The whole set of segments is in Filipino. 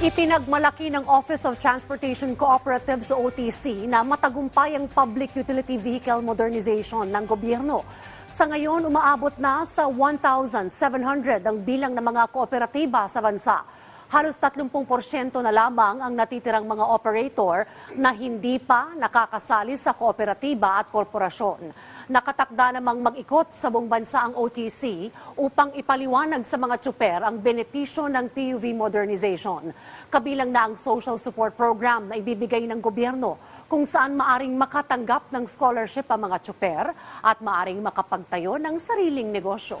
Ipinagmalaki ng Office of Transportation Cooperatives o OTC na matagumpay ang Public Utility Vehicle Modernization ng gobyerno. Sa ngayon, umaabot na sa 1,700 ang bilang ng mga kooperatiba sa bansa. Halos 30% na lamang ang natitirang mga operator na hindi pa nakakasali sa kooperatiba at korporasyon. Nakatakda namang mag-ikot sa buong bansa ang OTC upang ipaliwanag sa mga tsuper ang benepisyo ng PUV modernization. Kabilang na ang social support program na ibibigay ng gobyerno kung saan maaring makatanggap ng scholarship ang mga tsuper at maaring makapagtayo ng sariling negosyo.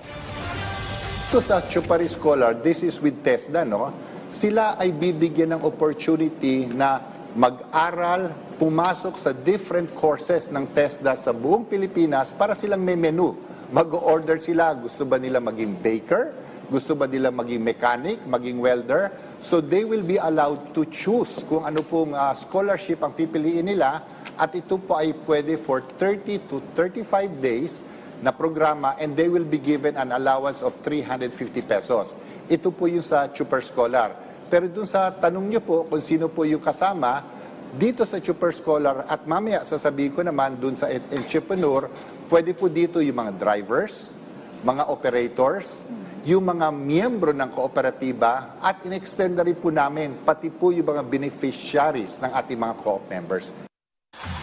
Ito sa Chupari Scholar, this is with TESDA, no? Sila ay bibigyan ng opportunity na mag-aral, pumasok sa different courses ng TESDA sa buong Pilipinas para silang may menu. Mag-order sila, gusto ba nila maging baker? Gusto ba nila maging mechanic, maging welder? So they will be allowed to choose kung ano pong ah, scholarship ang pipiliin nila at ito po ay pwede for 30 to 35 days na programa and they will be given an allowance of 350 pesos. Ito po yung sa Chuper Scholar. Pero dun sa tanong niyo po kung sino po yung kasama, dito sa Chuper Scholar at mamaya sasabihin ko naman dun sa en- entrepreneur, pwede po dito yung mga drivers, mga operators, yung mga miyembro ng kooperatiba at in-extend na rin po namin pati po yung mga beneficiaries ng ating mga co-op members.